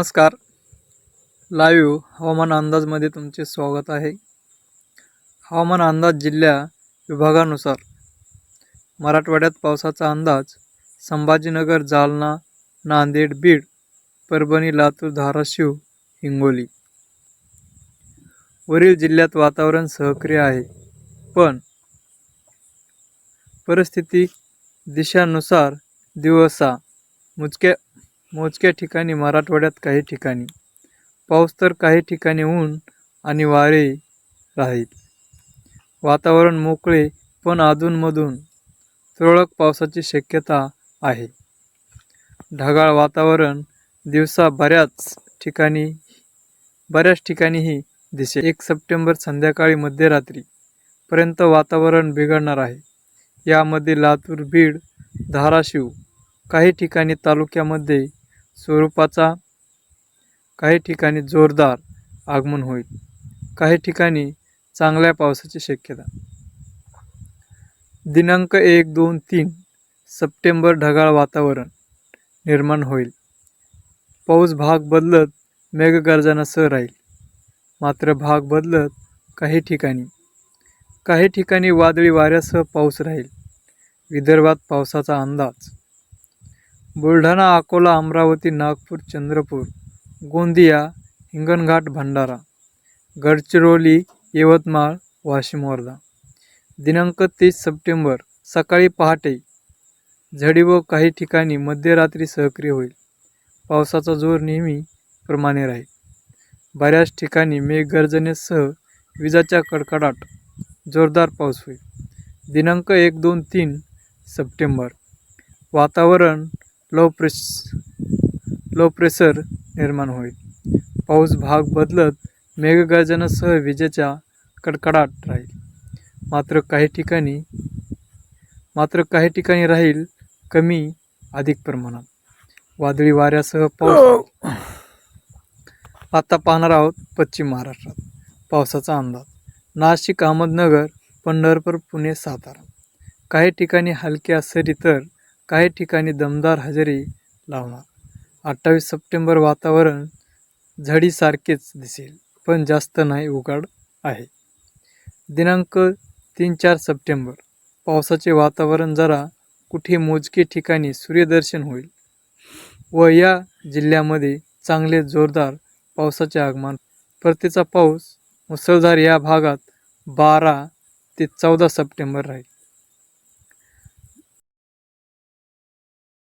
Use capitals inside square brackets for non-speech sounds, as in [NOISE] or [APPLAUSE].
नमस्कार. लाईव्ह हवामान अंदाजमध्ये तुमचे स्वागत आहे. हवामान अंदाज जिल्ह्या विभागानुसार मराठवाड्यात पावसाचा अंदाज संभाजीनगर जालना नांदेड बीड परभणी लातूर धाराशिव हिंगोली. वरील जिल्ह्यात वातावरण सहक्रिय आहे. पण परिस्थिती दिशानुसार दिवसा मुजक्या मोजक्या ठिकाणी मराठवाड्यात काही ठिकाणी. पाऊस तर काही ठिकाणी ऊन आणि वारे राहील. वातावरण मोकळे पण अधूनमधून तुरळक पावसाची शक्यता आहे. ढगाळ वातावरण दिवसा बऱ्याच ठिकाणी बऱ्याच ठिकाणीही दिसेल. एक सप्टेंबर संध्याकाळी मध्यरात्रीपर्यंत वातावरण बिघडणार आहे. यामध्ये लातूर बीड धाराशिव काही ठिकाणी तालुक्यामध्ये स्वरूपाचा काही ठिकाणी जोरदार आगमन होईल. काही ठिकाणी चांगल्या पावसाची शक्यता. दिनांक एक दोन तीन सप्टेंबर ढगाळ वातावरण निर्माण होईल. पाऊस भाग बदलत मेघगर्जनासह राहील. मात्र भाग बदलत काही ठिकाणी काही ठिकाणी वादळी वाऱ्यासह पाऊस राहील. विदर्भात पावसाचा अंदाज बुलढाणा अकोला अमरावती नागपूर चंद्रपूर गोंदिया हिंगणघाट भंडारा गडचिरोली यवतमाळ वाशिम वर्धा. दिनांक तीस सप्टेंबर सकाळी पहाटे. झडी व काही ठिकाणी मध्यरात्री सक्रिय होईल. पावसाचा जोर नेहमीप्रमाणे राहील. बऱ्याच ठिकाणी मेघगर्जनेसह विजाच्या कडकडाट जोरदार पाऊस होईल. दिनांक एक दोन तीन सप्टेंबर. वातावरण लो प्रेस लो प्रेशर निर्माण होईल. पाऊस भाग बदलत मेघगर्जनासह विजेच्या कडकडाट राहील. मात्र काही ठिकाणी मात्र काही ठिकाणी राहील कमी अधिक प्रमाणात. वादळी वाऱ्यासह पाऊस [COUGHS] आता पाहणार आहोत पश्चिम महाराष्ट्रात. पावसाचा अंदाज. नाशिक अहमदनगर पंढरपूर पुणे सातारा. काही ठिकाणी हलक्या सरी तर काही ठिकाणी दमदार हजेरी लावणार. अठ्ठावीस सप्टेंबर वातावरण झडीसारखेच दिसेल पण जास्त नाही उघाड आहे. दिनांक तीन चार सप्टेंबर. पावसाचे वातावरण जरा कुठे मोजके ठिकाणी सूर्यदर्शन होईल व या जिल्ह्यामध्ये चांगले जोरदार पावसाचे आगमन. परतीचा पाऊस मुसळधार या भागात बारा ते चौदा सप्टेंबर राहील.